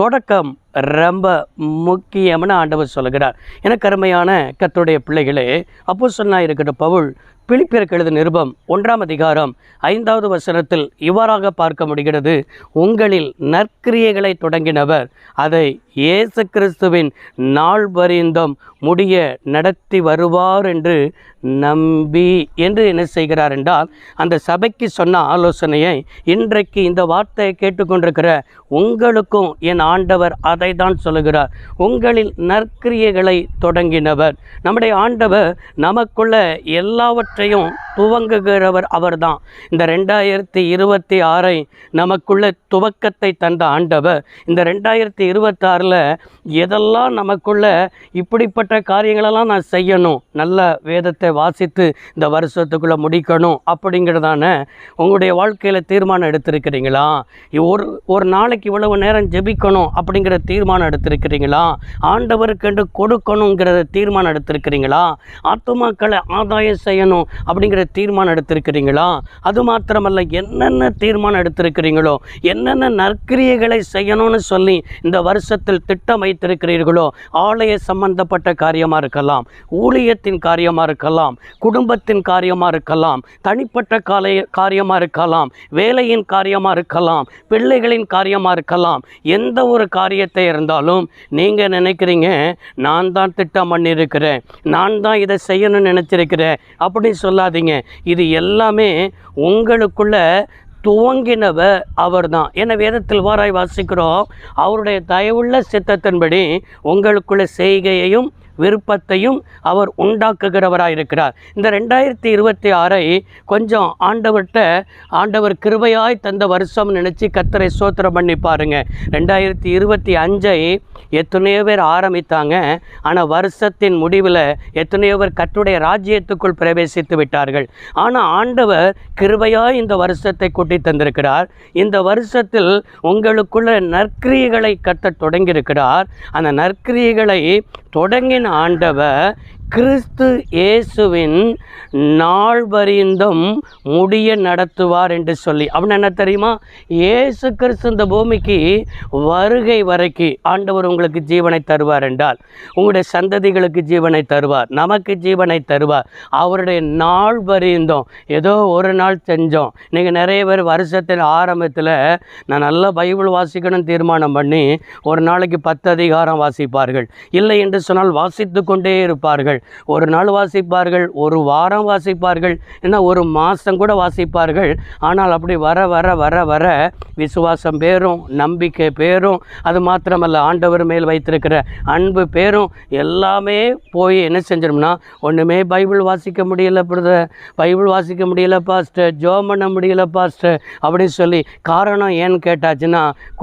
தொடக்கம் ரொம்ப முக்கியம்னு ஆண்டவர் சொல்கிறார் என கருமையான கர்த்தருடைய பிள்ளைகளே அப்போ சொன்னா இருக்கிற பவுல் பிலிப்பியருக்கு எழுத நிருபம் ஒன்றாம் அதிகாரம் ஐந்தாவது வசனத்தில் இவ்வாறாக பார்க்க முடிகிறது. உங்களில் நற்கிரியைகளை தொடங்கினவர் அதை இயேசு கிறிஸ்துவின் நாள் பரிந்தம் முடிய நடத்தி வருவார் என்று நம்பி என்று என்ன செய்கிறார் என்றால் அந்த சபைக்கு சொன்ன ஆலோசனையை இன்றைக்கு இந்த வார்த்தையை கேட்டுக்கொண்டிருக்கிற உங்களுக்கும் என் ஆண்டவர் அதை தான் சொல்லுகிறார். உங்களில் நற்கிரியைகளை தொடங்கினவர். நம்முடைய ஆண்டவர் நமக்குள்ள எல்லாவற்றையும் துவங்குகிறவர் அவர்தான். இந்த ரெண்டாயிரத்தி இருபத்தி ஆறை நமக்குள்ள துவக்கத்தை தந்த ஆண்டவர். இந்த ரெண்டாயிரத்தி இருபத்தாறில் எதெல்லாம் நமக்குள்ள இப்படிப்பட்ட காரியங்களெல்லாம் நான் செய்யணும் நல்ல வேதத்தை வாசித்து இந்த வருஷத்துக்குள்ளே முடிக்கணும் அப்படிங்கிறதான உங்களுடைய வாழ்க்கையில் தீர்மானம் எடுத்திருக்கிறீங்களா? ஒரு ஒரு நாளைக்கு இவ்வளவு நேரம் ஜெபிக்கணும் அப்படிங்கிற தீர்மானம் எடுத்திருக்கிறீங்களா? ஆண்டவருக்கென்று கொடுக்கணுங்கிற தீர்மானம் எடுத்திருக்கிறீங்களா? ஆத்துமாக்களை ஆதாயம் செய்யணும் அப்படிங்கிற தீர்மானம் எடுத்திருக்கிறீங்களா அது மாத்திரமல்ல என்னென்ன தீர்மானம் எடுத்திருக்கிறீங்களோ என்னென்ன நற்கிரியைகளை செய்யணும்னு சொல்லி இந்த வருஷத்தில் திட்டம் வைத்திருக்கிறீர்களோ ஆலய சம்பந்தப்பட்ட காரியமாக இருக்கலாம் ஊழியத்தின் காரியமாக இருக்கலாம் குடும்பத்தின் காரியமாக இருக்கலாம் தனிப்பட்ட காலைய காரியமாக இருக்கலாம் வேலையின் காரியமாக இருக்கலாம் பிள்ளைகளின் காரியமாக இருக்கலாம் எந்த ஒரு காரியத்தை இருந்தாலும் நீங்கள் நினைக்கிறீங்க நான் தான் திட்டம் பண்ணியிருக்கிறேன் நான் தான் இதை செய்யணும்னு நினச்சிருக்கிறேன் அப்படி சொல்லாதீங்க. இது எல்லாமே உங்களுக்குள்ள துவங்கினவர் அவர்தான். என வேதத்தில் வாராய் வாசிக்கிறோம். அவருடைய தயவுள்ள சித்தத்தின்படி உங்களுக்குள்ள செய்கையையும் விருப்பத்தையும் அவர் உண்டாக்குகிறவராக இருக்கிறார் இந்த ரெண்டாயிரத்தி இருபத்தி ஆறை கொஞ்சம் ஆண்டவர்கிட்ட ஆண்டவர் கிருபையாய் தந்த வருஷம் நினச்சி கத்தரை சோத்திரம் பண்ணி பாருங்க. ரெண்டாயிரத்தி இருபத்தி அஞ்சை எத்தனையோ பேர் ஆரம்பித்தாங்க. ஆனால் வருஷத்தின் முடிவில் எத்தனையோ பேர் கத்துடைய ராஜ்யத்துக்குள் பிரவேசித்து விட்டார்கள். ஆனால் ஆண்டவர் கிருபையாய் இந்த வருஷத்தை கூட்டி தந்திருக்கிறார். இந்த வருஷத்தில் உங்களுக்குள்ள நற்கிரியைகளை கத்த தொடங்கியிருக்கிறார். அந்த நற்கிரியைகளை தொடங்கின ஆண்டவர் கிறிஸ்து இயேசுவின் நாள்பரிந்தும் முடிய நடத்துவார் என்று சொல்லி. அப்படின்னு என்ன தெரியுமா? இயேசு கிறிஸ்து இந்த பூமிக்கு வருகை வரைக்கு ஆண்டவர் உங்களுக்கு ஜீவனை தருவார் என்றால் உங்களுடைய சந்ததிகளுக்கு ஜீவனை தருவார் நமக்கு ஜீவனை தருவார். அவருடைய நாள் பரிந்தும் ஏதோ ஒரு நாள் செஞ்சோம். நீங்கள் நிறைய பேர் வருஷத்தின் ஆரம்பத்தில் நான் நல்லா பைபிள் வாசிக்கணும் தீர்மானம் பண்ணி ஒரு நாளைக்கு பத்து அதிகாரம் வாசிப்பார்கள். இல்லை என்று சொன்னால் வாசித்து கொண்டே இருப்பார்கள். ஒரு நாள் வாசிப்பார்கள் ஒரு வாரம் வாசிப்பார்கள் என்ன ஒரு மாதம் கூட வாசிப்பார்கள். ஆனால் அப்படி வர வர வர வர விசுவாசம் பேரும் நம்பிக்கை பேரும் அது மாத்திரமல்ல ஆண்டவர் மேல் வைத்திருக்கிற அன்பு பேரும் எல்லாமே போய் என்ன செஞ்சிடும்னா ஒன்றுமே பைபிள் வாசிக்க முடியல பிரதர் பைபிள் வாசிக்க முடியல பாஸ்டர் ஜோ பண்ண முடியல பாஸ்டர் அப்படின்னு சொல்லி காரணம் ஏன்னு கேட்டாச்சுன்னா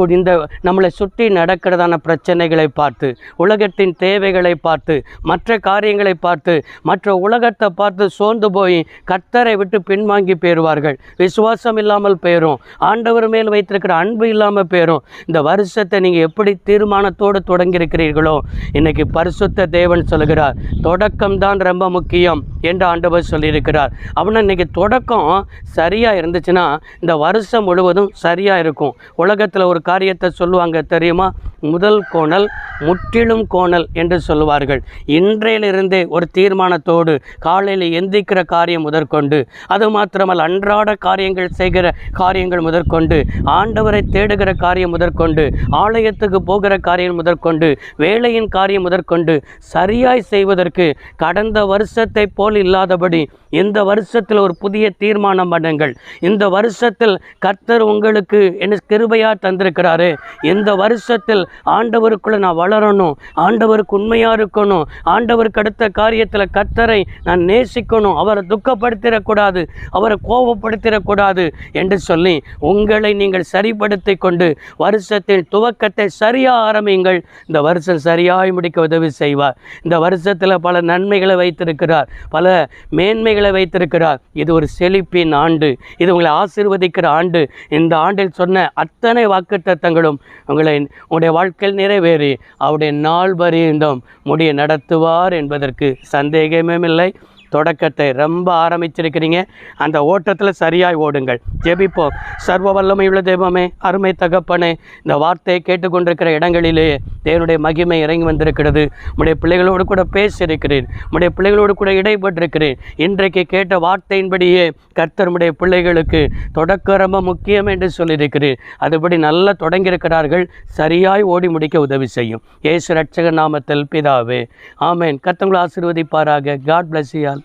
இந்த நம்மளை சுற்றி நடக்கிறதான பிரச்சனைகளை பார்த்து உலகத்தின் தேவைகளை பார்த்து மற்ற காரியங்களை பார்த்து மற்ற உலகத்தை பார்த்து சோர்ந்து போய் கர்த்தரை விட்டு பின்வாங்கி போயிடுவார்கள் விசுவாசம் இல்லாமல் போயிடும் ஆண்டவர் மேல் வைத்திருக்கிற அன்பு இல்லாமல் போயிடும் இந்த வருஷத்தை நீங்கள் எப்படி தீர்மானத்தோடு தொடங்கியிருக்கிறீர்களோ இன்னைக்கு பரிசுத்த தேவன் சொல்கிறார் தொடக்கம் தான் ரொம்ப முக்கியம். என்று ஆண்டவர் சொல்லியிருக்கிறார்? அப்படின்னா இன்னைக்கு தொடக்கம் சரியாக இருந்துச்சுன்னா இந்த வருஷம் முழுவதும் சரியாக இருக்கும். உலகத்தில் ஒரு காரியத்தை சொல்லுவாங்க தெரியுமா? முதல் கோணல் முற்றிலும் கோணல் என்று சொல்லுவார்கள். இன்றையிலிருந்தே ஒரு தீர்மானத்தோடு காலையில் எந்திக்கிற காரியம் முதற்கொண்டு அது மாத்திரமல்ல அன்றாட காரியங்கள் செய்கிற காரியங்கள் முதற்கொண்டு ஆண்டவரை தேடுகிற காரியம் முதற்கொண்டு ஆலயத்துக்கு போகிற காரியம் முதற்கொண்டு வேலையின் காரியம் முதற்கொண்டு சரியாய் செய்வதற்கு கடந்த வருஷத்தை போல் இல்லாதபடி இந்த வருஷத்தில் ஒரு புதிய தீர்மானம் பண்ணுங்கள். இந்த வருஷத்தில் கர்த்தர் உங்களுக்கு என்ன கிருபையாக தந்திருக்கிறாரு. இந்த வருஷத்தில் ஆண்டவருக்குள்ள நான் வளரணும். ஆண்டவருக்கு உண்மையா இருக்கணும். ஆண்டவருக்கு அடுத்த காரியத்தில் கர்த்தரை நான் நேசிக்கணும். அவரை துக்கப்படுத்திடக்கூடாது. அவரை கோபப்படுத்திடக்கூடாது என்று சொல்லி உங்களை நீங்கள் சரிப்படுத்தி கொண்டு வருஷத்தின் துவக்கத்தை சரியாக ஆரம்பியுங்கள். இந்த வருஷம் சரியாய் முடிக்க உதவி செய்வார். இந்த வருஷத்தில் பல நன்மைகளை வைத்திருக்கிறார். பல மேன்மைகளை வைத்திருக்கிறார். இது ஒரு செழிப்பின் ஆண்டு. இது உங்களை ஆசிர்வதிக்கிற ஆண்டு. இந்த ஆண்டில் சொன்ன அத்தனை வாக்குத்தத்தங்களும் உங்களை உங்களுடைய வாழ்க்கையில் நிறைவேறி அவருடைய நாள் பரியந்தம் முடிய நடத்துவார் என்பதற்கு சந்தேகமே இல்லை தொடக்கத்தை ரொம்ப ஆரம்பிச்சிருக்கிறீங்க. அந்த ஓட்டத்தில் சரியாய் ஓடுங்கள். ஜெபிப்போம். சர்வ வல்லமையுள்ள தெய்வமே அருமை தகப்பனே இந்த வார்த்தையை கேட்டுக்கொண்டிருக்கிற இடங்களிலே தேவனுடைய மகிமை இறங்கி வந்திருக்கிறது. உடைய பிள்ளைகளோடு கூட பேசியிருக்கிறேன். உடைய பிள்ளைகளோடு கூட இடைப்பட்டிருக்கிறேன். இன்றைக்கு கேட்ட வார்த்தையின்படியே கர்த்தருடைய பிள்ளைகளுக்கு தொடக்க ரொம்ப முக்கியம் என்று சொல்லியிருக்கிறேன். அதுபடி நல்லா தொடங்கியிருக்கிறார்கள். சரியாய் ஓடி முடிக்க உதவி செய்யும். ஏசு ரட்சக நாமத்தில் பிதாவே ஆமேன். கர்த்தங்களை ஆசீர்வதிப்பாராக. God plus you